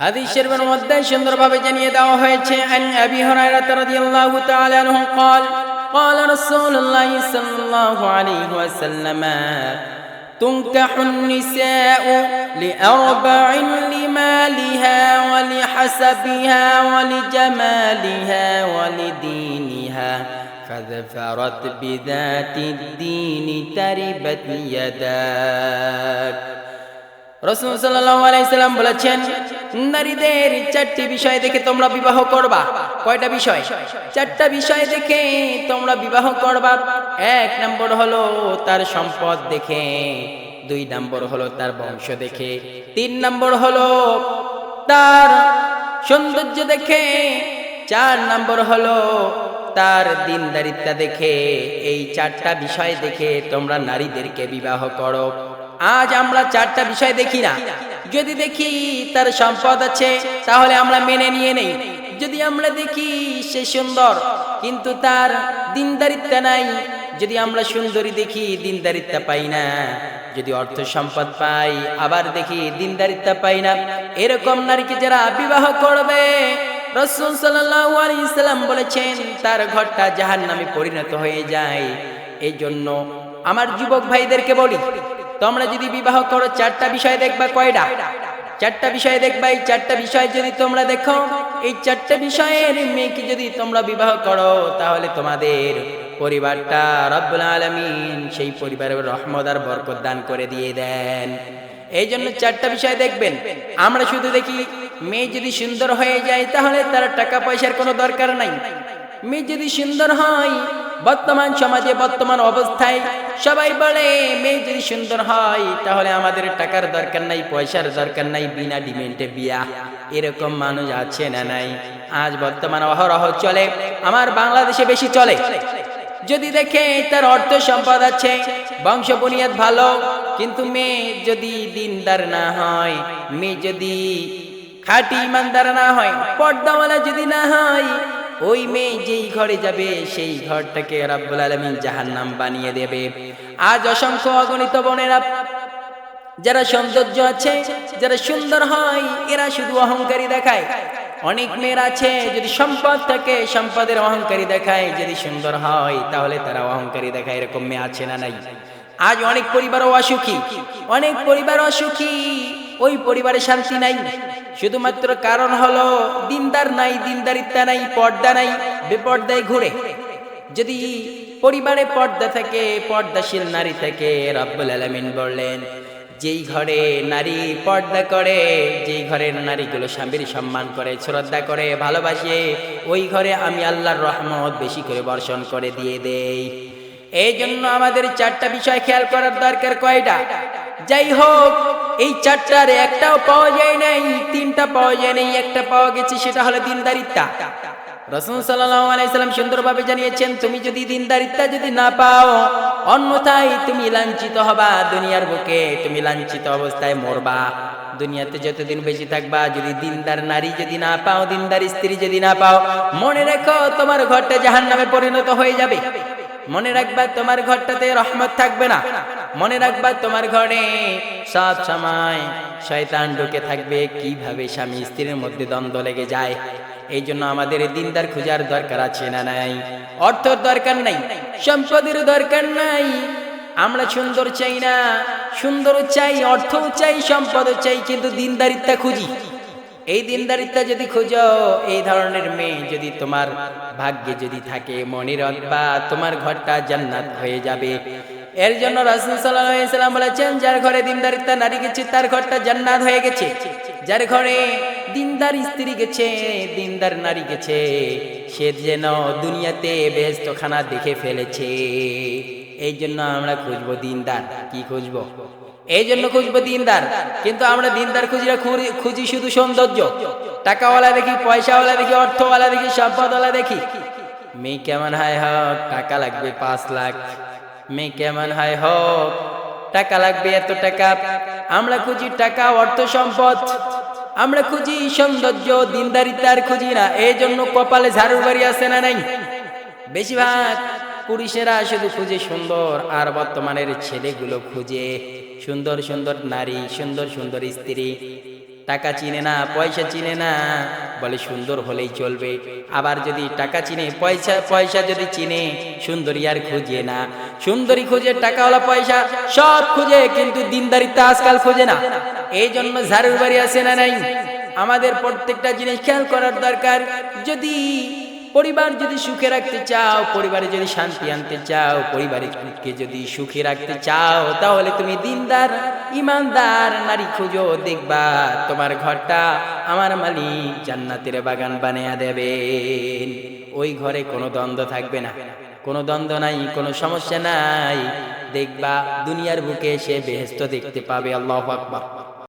হাদিস শরীফের মধ্যে সুন্দরভাবে জানিয়ে দেওয়া হয়েছে আন আবি হুরায়রা রাদিয়াল্লাহু তাআলা আনহু قال قال رسول الله صلى الله عليه وسلم تنكح النساء لأربع لمالها ولحسبها ولجمالها ولدينها فذفرت بذات الدين تربت يداك রসুল সাল্লাল্লাহু আলাইহি সাল্লাম বলেছেন নারীদের চারটি বিষয় দেখে তোমরা বিবাহ করবা। কয়টা বিষয়? চারটা বিষয় দেখে তোমরা বিবাহ করবা। এক নম্বর হলো তার সম্পদ দেখে, দুই নম্বর হলো তার বংশ দেখে, তিন নম্বর হলো তার সৌন্দর্য দেখে, চার নম্বর হলো তার দিনদারিত্বা দেখে। এই চারটা বিষয় দেখে তোমরা নারীদেরকে বিবাহ করো। আজ আমরা চারটা বিষয় দেখি না। যদি দেখি তার সম্পদ আছে, তাহলে আমরা মেনে নিয়ে নেই। যদি আমরা দেখি সে সুন্দর, কিন্তু তার দিনদারিত্বা নাই, যদি আমরা সুন্দরী দেখি, দিনদারিত্বা পাই না। যদি অর্থ সম্পদ পাই, আবার দেখি দিনদারিত্বা পাই না। এরকম নারীকে যারা বিবাহ করবে, রসুল সাল্লাম বলেছেন, তার ঘরটা জাহান নামে পরিণত হয়ে যায়। এই জন্য আমার যুবক ভাইদেরকে বলি তোমরা যদি বিবাহ করো, চারটা বিষয় দেখবা কয়টা? চারটা বিষয় দেখবা, এই চারটা বিষয় যদি তোমরা দেখো, এই চারটা বিষয়ের মেয়েকে যদি তোমরা বিবাহ করো, তাহলে তোমাদের পরিবারটা রব্বুল আলমিন সেই পরিবারের রহমত আর বরকত দান করে দিয়ে দেন। এই জন্য চারটা বিষয় দেখবেন। আমরা শুধু দেখি, মেয়ে যদি সুন্দর হয়ে যায়, তাহলে তার টাকা পয়সার কোনো দরকার নাই। মেয়ে যদি সুন্দর হয়, বর্তমান সমাজে, বর্তমান অবস্থায় সবাই বলে, মেয়ে যদি সুন্দর হয়, তাহলে আমাদের টাকার দরকার নাই, পয়সার দরকার নাই, বিনা ডিমেন্টে বিয়া। এরকম মানুষ আছে না নাই? আজ বর্তমান অহরহ চলে, আমার বাংলাদেশে বেশি চলে। যদি দেখে তার অর্থ সম্পদ আছে, বংশ বুনিয়াদ ভালো, কিন্তু মেয়ে যদি দিনদার না হয়, মেয়ে যদি খাঁটি ইমানদার না হয়, পর্দাওয়ালা যদি না হয় ওই মেয়ে যেই ঘরে যাবে, সেই ঘরটাকে রাব্বুল আলমিন জাহান্নাম বানিয়ে দেবে। আজ অসংখ্য অগণিত বোনেরা, যারা সৌন্দর্য আছে, যারা সুন্দর হয়, এরা শুধু অহংকারী দেখায়। অনেক মেয়ের আছে, যদি সম্পদ থাকে, সম্পদের অহংকারী দেখায়। যদি সুন্দর হয়, তাহলে তারা অহংকারী দেখায়, এরকম মেয়ে আছে না নাই? আজ অনেক পরিবারও অসুখী, অনেক পরিবার অসুখী। ওই পরিবারে শান্তি নাই। শুধুমাত্র কারণ হলো, দিনদার নাই দিনদারিত্বা নাই, পর্দা নাই, বেপর্দায় ঘুরে। যদি পরিবারে পর্দা থাকে, পর্দাশীল নারী থাকে, রব্বুল আলমিন বললেন, যেই ঘরে নারী পর্দা করে, যেই ঘরের নারীগুলো স্বামীর সম্মান করে, শ্রদ্ধা করে, ভালোবাসে, ওই ঘরে আমি আল্লাহর রহমত বেশি করে বর্ষণ করে দিয়ে দেই। এই জন্য আমাদের চারটা বিষয় খেয়াল করার দরকার কয়টা? যাই হোক এই চারটার একটাও পাওয়া যায় নাই, তিনটা পাওয়া যায় নাই, একটা পাওয়া গেছে, সেটা হলো দিনদারিত্বা রসুল সাল্লাম সুন্দরভাবে জানিয়েছেন, তুমি যদি দিনদারিত্বা যদি না পাও, অন্যথায় তুমি লাঞ্ছিত হবা, দুনিয়ার বুকে তুমি লাঞ্ছিত অবস্থায় মরবা। দুনিয়াতে যতদিন বেশি থাকবা, যদি দিনদার নারী যদি না পাও, দিনদার স্ত্রী যদি না পাও, মনে রেখো তোমার ঘরটা জাহান নামে পরিণত হয়ে যাবে। মনে রাখবা, তোমার ঘরটাতে রহমত থাকবে না। মনে রাখবা তোমার ঘরে সব সময় শয়তান ঢুকে থাকবে, কীভাবে স্বামী স্ত্রীর মধ্যে দ্বন্দ্ব লেগে যায়। এই জন্য আমাদের দিনদার খোঁজার দরকার আছে না নাই? অর্থর দরকার নাই, সম্পদের দরকার নাই। আমরা সুন্দর চাই না, সুন্দর চাই, অর্থও চাই, সম্পদও চাই, কিন্তু দিনদারিত্বা খুঁজি। এই দিনদারিত্বা যদি খুঁজো, এই ধরনের মেয়ে যদি তোমার ভাগ্যে যদি থাকে, মনির বা তোমার ঘরটা জান্নাত হয়ে যাবে। এর জন্য রাসুল সাল্লাম বলেছেন, যার ঘরে দিনদারিত্বা নারী গেছে, তার ঘরটা জান্নাত হয়ে গেছে। যার ঘরে দিনদার স্ত্রী গেছে, দিনদার নারী গেছে, সে যেন দুনিয়াতে খানা দেখে ফেলেছে। এই জন্য আমরা খুঁজবো দিনদার। কি খুঁজবো? এই জন্য খুঁজবো দিনদার। কিন্তু আমরা দিনদার খুঁজি খুঁজি শুধু সৌন্দর্য। টাকাওয়ালা দেখি, পয়সাওয়ালা দেখি, অর্থওয়ালা দেখি, সম্পদওয়ালা দেখি। মেয়ে কেমন হয় হোক, টাকা লাগবে পাঁচ লাখ। মেয়ে কেমন হয় হোক? টাকা লাগবে এত টাকা। আমরা খুঁজি টাকা, অর্থ সম্পদ। আমরা খুঁজি সৌন্দর্য, দিনদারিতার খুঁজি না। এই জন্য কপালে ঝাড়ু বাড়ি আছে না নাই? বেশিরভাগ পুরুষেরা শুধু খুঁজে সুন্দর, আর বর্তমানের ছেলেগুলো খুঁজে সুন্দর সুন্দর নারী, সুন্দর সুন্দর স্ত্রী। টাকা চিনে না, পয়সা চিনে না। বলে সুন্দর হলেই চলবে। আবার যদি টাকা চিনে, পয়সা পয়সা যদি চিনে, সুন্দরী আর খুঁজে না। সুন্দরী খুঁজে টাকাওয়ালা পয়সা সব খুঁজে, কিন্তু দিনদারিতা আজকাল খুঁজে না। এই জন্য ঝাড়ুর বাড়ি আসে না নাই? আমাদের প্রত্যেকটা জিনিস খেয়াল করার দরকার। যদি পরিবার যদি সুখে রাখতে চাও, পরিবারে যদি শান্তি আনতে চাও, পরিবারকে যদি সুখে রাখতে চাও, তাহলে তুমি দিনদার, ইমানদার, নারী খুঁজো, দেখবা তোমার ঘরটা আমার মালিক জান্নাতের বাগান বানিয়ে দেবেন। ওই ঘরে কোনো দ্বন্দ্ব থাকবে না। কোনো দ্বন্দ্ব নাই, কোনো সমস্যা নাই। দেখবা দুনিয়ার বুকে এসে বেহেস্ত দেখতে পাবে, আল্লাহ আকবার।